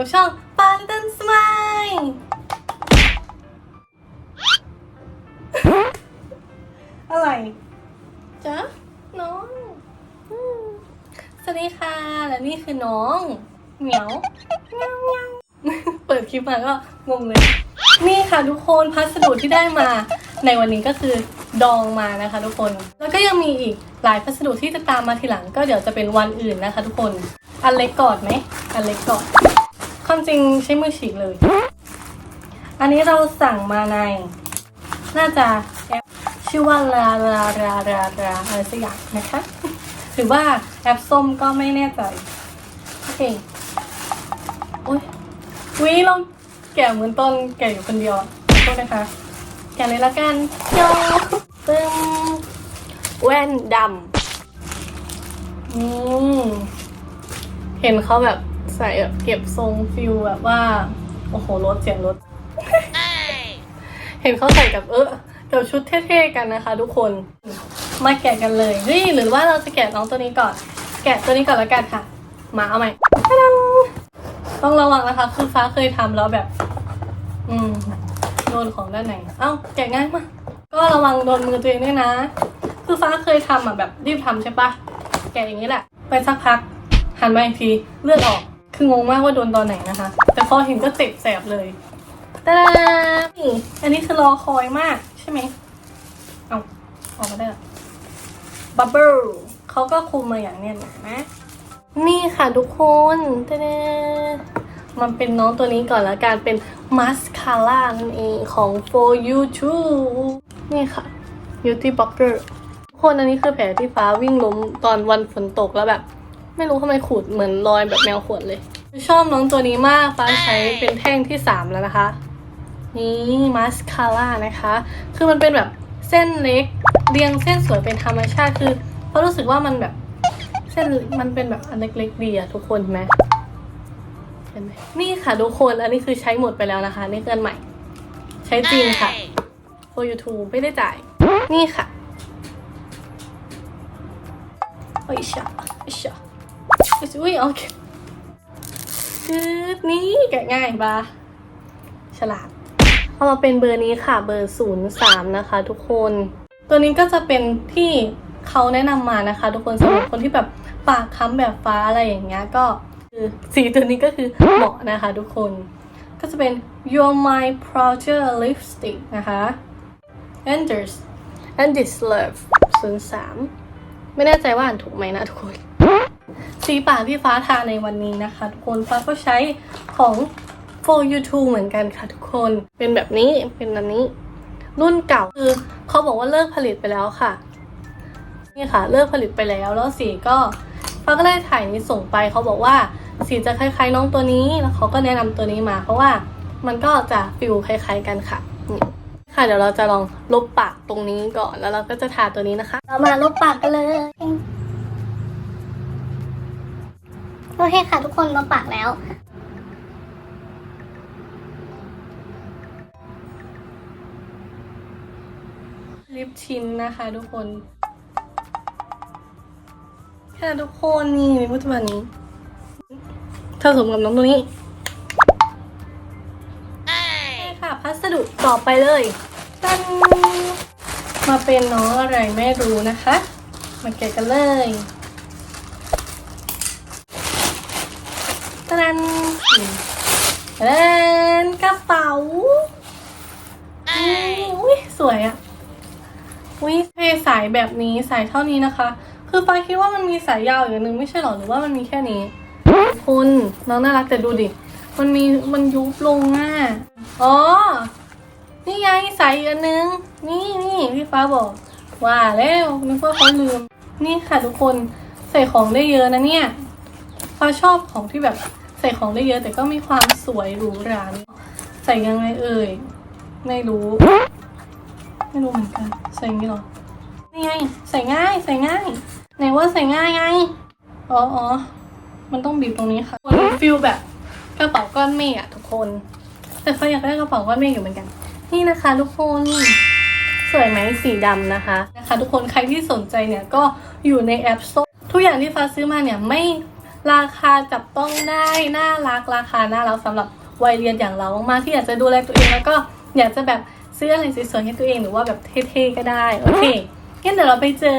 กับช่องปานตันสมายอะไรจ๊ะน้องอืมสวัสดีค่ะ และนี่คือน้อง เหมียวเงาเงาเปิดคลิปมาก็งงเลย นี่ค่ะทุกคนพัสดุที่ได้มาในวันนี้ก็คือดองมานะคะทุกคน แล้วก็ยังมีอีกหลายพัสดุที่จะตามมาทีหลัง ก็เดี๋ยวจะเป็นวันอื่นนะคะ ทุกคน อันเล็กก่อนไหม อันเล็กก่อน ความจริงใช้มือฉีกเลย อันนี้เราสั่งมาใน น่าจะแอปชื่อว่าลาลาลาลาลาอะไรสักอย่างนะคะ หรือว่าแอปส้มก็ไม่แน่ใจ โอเคอุ้ยวิเราแก่เหมือนต้นแก่อยู่คนเดียวโทษนะคะ แก่เลยละกันโยตึงแว่นดำอืมเห็นเขาแบบ ใส่แบบเก็บทรงฟิลแบบว่า โอ้โหรถเสียงรถ เห็นเขาใส่กับเออกับชุดเท่ๆกันนะคะ ทุกคน มาแกะกันเลยเฮ้ยหรือว่าเราจะแกะน้องตัวนี้ก่อน แกะตัวนี้ก่อนแล้วกันค่ะ มาเอาใหม่ต้องระวังนะคะ คือฟ้าเคยทำแล้วแบบ อืมโดนของด้านไหน เอ้าแกะง่ายมาก ก็ระวังโดนมือตัวเองด้วยนะ คือฟ้าเคยทำอะแบบรีบทำใช่ปะแกะอย่างนี้แหละ ไปสักพัก หันมาอีกทีเลือดออก คืองงมากว่าโดนตอนไหนนะคะ แต่พอเห็นก็เจ็บแสบเลยตาดานี่อันนี้คือรอคอยมากใช่ไหมเอาออกมาได้อบับเบิลเขาก็คุมมาอย่างเนี้ยนะ นี่ค่ะทุกคนตาดามันเป็นน้องตัวนี้ก่อนแล้วกันเป็นมัสคาร่านั่นเองของ For You Too นี่ค่ะ Beauty Blocker ทุกคนอันนี้คือแผลที่ฟ้าวิ่งล้มตอนวันฝนตกแล้วแบบ ไม่รู้ทำไมขูดเหมือนรอยแบบแมวขวดเลย ชอบน้องตัวนี้มากฟ้าใช้เป็นแท่งที่3แล้วนะคะ นี่มาสคาร่านะคะ คือมันเป็นแบบเส้นเล็ก เรียงเส้นสวยเป็นธรรมชาติคือเพราะรู้สึกว่ามันแบบเส้นมันเป็นแบบอันเล็กๆดีอะทุกคนเห็นไหมเห็นไหมนี่ค่ะทุกคนอันนี้คือใช้หมดไปแล้วนะคะนี่เกินใหม่ ใช้จริงค่ะ for YouTube ไม่ได้จ่าย นี่ค่ะโอ้ยชะโอ้ยชะ อุ้ยโอเคคือนี่แกะง่ายปะฉลาด เอามาเป็นเบอร์นี้ค่ะเบอร์ศูนย์สามนะคะ ทุกคน ตัวนี้ก็จะเป็นที่เขาแนะนำมานะคะ ทุกคนสำหรับคนที่แบบปากค้ำแบบฟ้าอะไรอย่างเงี้ยก็คือสีตัวนี้ก็คือเหมาะนะคะ ทุกคน ก็จะเป็น your My Project Lipstick นะคะ Anders and this love 03 ไม่แน่ใจว่าอ่านถูกไหมนะทุกคน สีปากที่ฟ้าทาในวันนี้นะคะทุกคนฟ้าก็ใช้ของ for you too เหมือนกันค่ะทุกคน เป็นแบบนี้เป็นอันนี้ รุ่นเก่าคือเขาบอกว่าเลิกผลิตไปแล้วค่ะ นี่ค่ะ เลิกผลิตไปแล้วแล้วสีก็ฟ้าก็ได้ถ่ายนี้ส่งไปเขาบอกว่าสีจะคล้ายๆน้องตัวนี้แล้วเขาก็แนะนำตัวนี้มา เพราะว่ามันก็จะฟิลคล้าย ๆกันค่ะนี่ค่ะเดี๋ยวเราจะลองลบปากตรงนี้ก่อนแล้วเราก็จะทาตัวนี้นะคะ เรามาลบปากกันเลย โอเคค่ะทุกคนลบปากแล้ว ลิปชิ้นนะคะทุกคน ค่ะทุกคนนี่ในปัจจุบันนี้ผสมกับน้องตัวนี้ใช่ค่ะพัสดุต่อไปเลยตันมาเป็นน้องอะไรไม่รู้นะคะ มาแกะกันเลย ตันตันกระเป๋าอุ้ยสวยอะวิเทสายแบบนี้สายเท่านี้นะคะ คือฟ้าคิดว่ามันมีสายยาวอีกอันนึงไม่ใช่หรอหรือว่ามันมีแค่นี้ คุณน้องน่ารักแต่ดูดิ มันมีมันยุบลงอะอ๋อ นี่ไงสายอีกอันนึง นี่นี่พี่ฟ้าบอก ว่าแล้วนึกว่าเขาลืม นี่ค่ะทุกคนใส่ของได้เยอะนะเนี่ยฟ้าชอบของที่แบบ ใส่ของได้เยอะแต่ก็มีความสวยหรูหราใส่ยังไงเอ่ย ไม่รู้ ไม่รู้เหมือนกัน ใส่ย่างนี้เหรอนี่ไง ใส่ง่าย ใส่ง่ายไหนว่าใส่ง่ายไง อ๋ออ๋อมันต้องบีบตรงนี้ค่ะมันฟิลแบบกระเป๋าก้อนเมฆอะทุกคน แต่เขาอยากได้กระเป๋าก้อนเมฆอยู่เหมือนกัน นี่นะคะทุกคนสวยไหมสีดำนะคะนะคะ ทุกคนใครที่สนใจเนี่ยก็อยู่ในแอปโซทุกอย่างที่ฟ้าซื้อมาเนี่ยไม่ ราคาจับต้องได้น่ารักราคาน่ารักสำหรับวัยเรียนอย่างเรามากๆที่อยากจะดูแลตัวเองแล้วก็อยากจะแบบซื้ออะไรสวยๆให้ตัวเองหรือว่าแบบเท่ๆก็ได้โอเคงั้นเดี๋ยวเราไปเจอ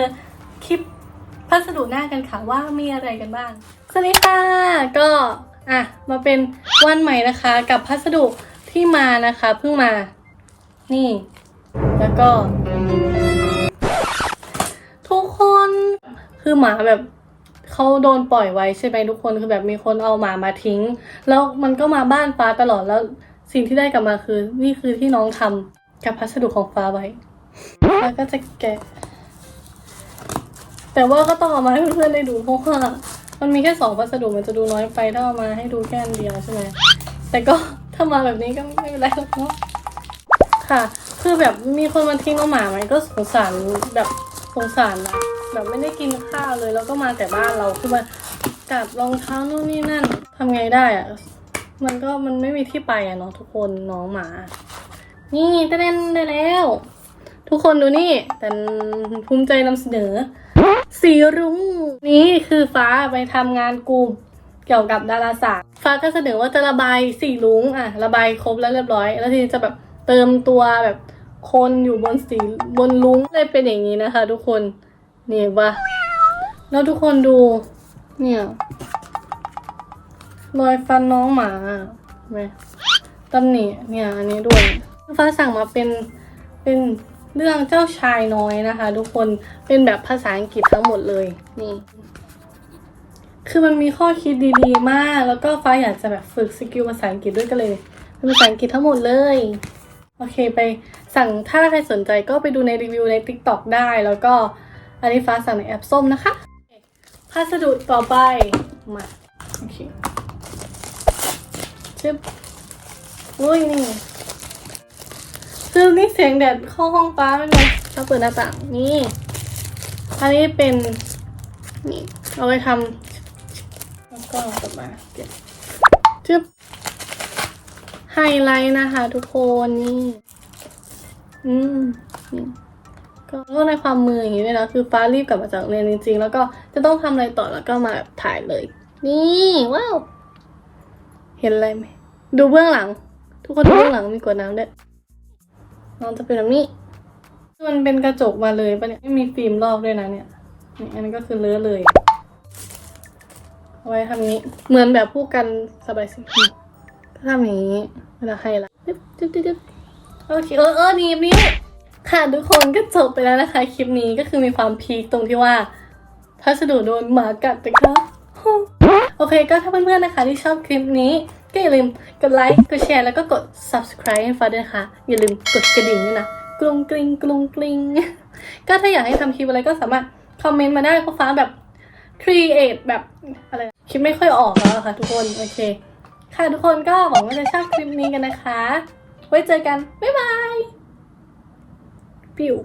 คลิปพัสดุหน้ากันค่ะว่ามีอะไรกันบ้างสวัสดีค่ะก็อะมาเป็นวันใหม่นะคะ กับพัสดุที่มานะคะเพิ่งมา นี่ แล้วก็ ทุกคนคือหมาแบบ เขาโดนปล่อยไว้ใช่ไหมทุกคนคือแบบมีคนเอาหมามาทิ้ง แล้วมันก็มาบ้านฟ้าตลอดแล้วสิ่งที่ได้กลับมาคือ นี่คือที่น้องทำกับพัสดุของฟ้าไว้แล้วก็จะแกะ แต่ว่าก็ต้องเอามาให้เพื่อนๆได้ดูเพราะว่ามันมีแค่สองพัสดุมันจะดูน้อยไปถ้าเอามาให้ดูแค่เดียวใช่ไหมแต่ก็ถ้ามาแบบนี้ก็ไม่เป็นไรหรอกเนาะค่ะ คือแบบมีคนมาทิ้งเอาหมาไว้ก็สงสารแบบสงสารนะ แบบไม่ได้กินข้าวเลย แล้วก็มาแต่บ้านเราคือมากัดรองเท้านู่นนี่นั่นทำไงได้อะมันก็มันไม่มีที่ไปอะเนาะทุกคนน้องหมา นี่เต้นได้แล้ว ทุกคนดูนี่ แต่ภูมิใจนำเสนอ สีรุ้งนี่คือฟ้าไปทำงานกลุ่มเกี่ยวกับดาราศาสตร์ ฟ้าก็เสนอว่าจะระบายสีรุ้งอะระบายครบแล้วเรียบร้อย แล้วทีนี้จะแบบเติมตัวแบบคนอยู่บนสีบนรุ้งเลยเป็นอย่างนี้นะคะ ทุกคน นี่ปะแล้วทุกคนดู เนี่ยรอยฟันน้องหมาไหมตำหนิเนี่ย อันนี้ด้วยฟ้าสั่งมาเป็นเป็นเรื่องเจ้าชายน้อยนะคะ ทุกคนเป็นแบบภาษาอังกฤษทั้งหมดเลยนี่ คือมันมีข้อคิดดีๆ มาก แล้วก็ฟ้าอยากจะแบบฝึกสกิลภาษาอังกฤษด้วยกันเลยเป็นภาษาอังกฤษทั้งหมดเลยโอเคไปสั่งถ้าใครสนใจก็ไปดูในรีวิวใน TikTok ได้แล้วก็ อันนี้ฟ้าสั่งในแอปส้มนะคะพัสดุต่อไปมาโอเคชึบอุ้ยนี่คือนี่เสียงแดดเข้าห้องฟ้าเป็นเราเปิดหน้าต่างนี่อันนี้เป็นนี่เอาไปทำแล้วก็กลับมาเก็บจึ๊บไฮไลท์นะคะทุกคนนี่อืมนี่ ก็ก็ในความมืออย่างนี้เลยนะคือฟ้ารีบกลับมาจากเรียนจริงๆ แล้วก็จะต้องทำอะไรต่อแล้วก็มาถ่ายเลย นี่ว้าวเห็นอะไรไหมดูเบื้องหลัง ทุกคนดูเบื้องหลังมีกวดน้ำด้วยน้องจะเป็นแบบนี้มันเป็นกระจกมาเลยปะเนี่ยไม่มีฟิล์มรอบด้วยนะเนี่ยนี่อันนี้ก็คือเลื้อเลยเอาไว้ทำนี้เหมือนแบบผู้กันสบายสีก็ทำอย่างนี้เวลาให้ละจึ๊บจึ๊บจึ๊บโอเคเออเออหนี่นี่ ค่ะทุกคนก็จบไปแล้วนะคะ คลิปนี้ก็คือมีความพีคตรงที่ว่า พัสดุโดนหมากัดไปค่ะโอเคก็ถ้าเพื่อนๆนะคะที่ชอบคลิปนี้ก็อย่าลืมกดไลค์กดแชร์แล้วก็กด subscribe ให้ฟ้าด้วยนะคะ อย่าลืมกดกระดิ่งด้วยนะกรุงกริงกรุงกริงก็ถ้าอยากให้ทำคลิปอะไรก็สามารถคอมเมนต์มาได้เพราะฟ้าแบบ create แบบอะไรคิดไม่ค่อยออกแล้วอะค่ะทุกคนโอเค ค่ะทุกคนก็หวังว่าจะชอบคลิปนี้กันนะคะ ไว้เจอกัน บ๊ายบาย ปิว